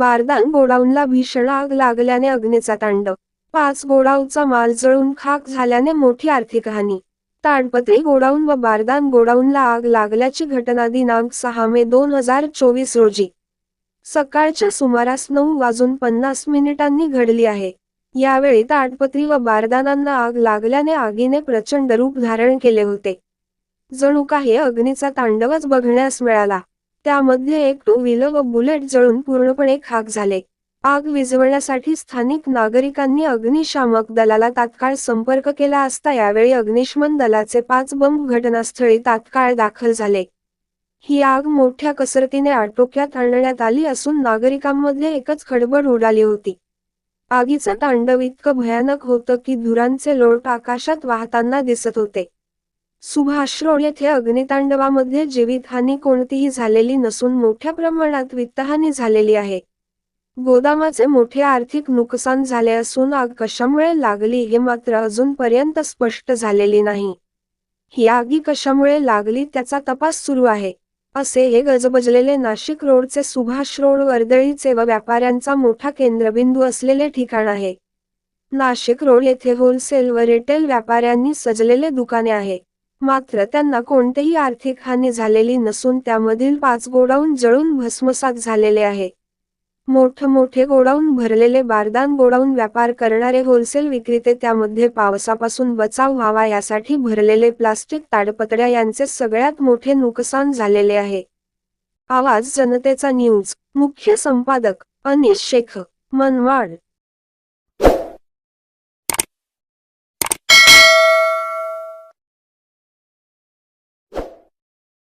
बारदान गोडाऊनला भीषण आग लागल्याने अग्नीचा तांडव पाच गोडाऊनचा माल जळून खाक झाल्याने मोठी आर्थिक हानी. ताडपत्री गोडाऊन व बारदान गोडाऊनला आग लागल्याची घटना दिनांक सहा मे दोन हजार चोवीस रोजी. सकाळच्या सुमारास नऊ वाजून पन्नास मिनिटांनी घडली आहे. यावेळी ताडपत्री व बारदानांना आग लागल्याने आगीने प्रचंड रूप धारण केले होते. जणू काही अग्नीचा तांडवच बघण्यास मिळाला. त्यामध्ये एक टू व्हीलर व बुलेट जळून पूर्णपणे खाक झाले. आग विझवण्यासाठी स्थानिक नागरिकांनी अग्निशामक दलाला तात्काळ संपर्क केला असता यावेळी अग्निशमन दलाचे पाच बंब घटनास्थळी तात्काळ दाखल झाले. ही आग मोठ्या कसरतीने आटोक्यात आणण्यात आली असून नागरिकांमध्ये एकच खडबड उडाली होती. आगीचं तांडव इतकं भयानक होतं की धुरांचे लोट आकाशात वाहताना दिसत होते. सुभाष रोड येथे अग्नितांडवामध्ये जीवितहानी कोणतीही झालेली नसून मोठ्या प्रमाणात वित्तहानी झालेली आहे. गोदामाचे मोठे आर्थिक नुकसान झाले असून आग कशामुळे लागली हे मात्र अजूनपर्यंत स्पष्ट झालेली नाही. ही आगी कशामुळे लागली त्याचा तपास सुरू आहे. असे हे गजबजलेले नाशिक रोडचे सुभाष रोड वर्दळीचे व व्यापाऱ्यांचा मोठा केंद्रबिंदू असलेले ठिकाण आहे. नाशिक रोड येथे होलसेल व रिटेल व्यापाऱ्यांनी सजलेले दुकाने आहे. मात्र त्यांना कोणतेही आर्थिक हानी झालेली नसून त्यामधील पाच गोडाऊन जळून भस्मसात झालेले आहे. मोठ मोठे गोडाऊन भरलेले बारदान गोडाऊन व्यापार करणारे होलसेल विक्रेते त्यामध्ये पावसापासून बचाव व्हावा यासाठी भरलेले प्लास्टिक ताडपत्र्या यांचे सगळ्यात मोठे नुकसान झालेले आहे. आवाज जनतेचा न्यूज. मुख्य संपादक अनिश शेख मनवाड.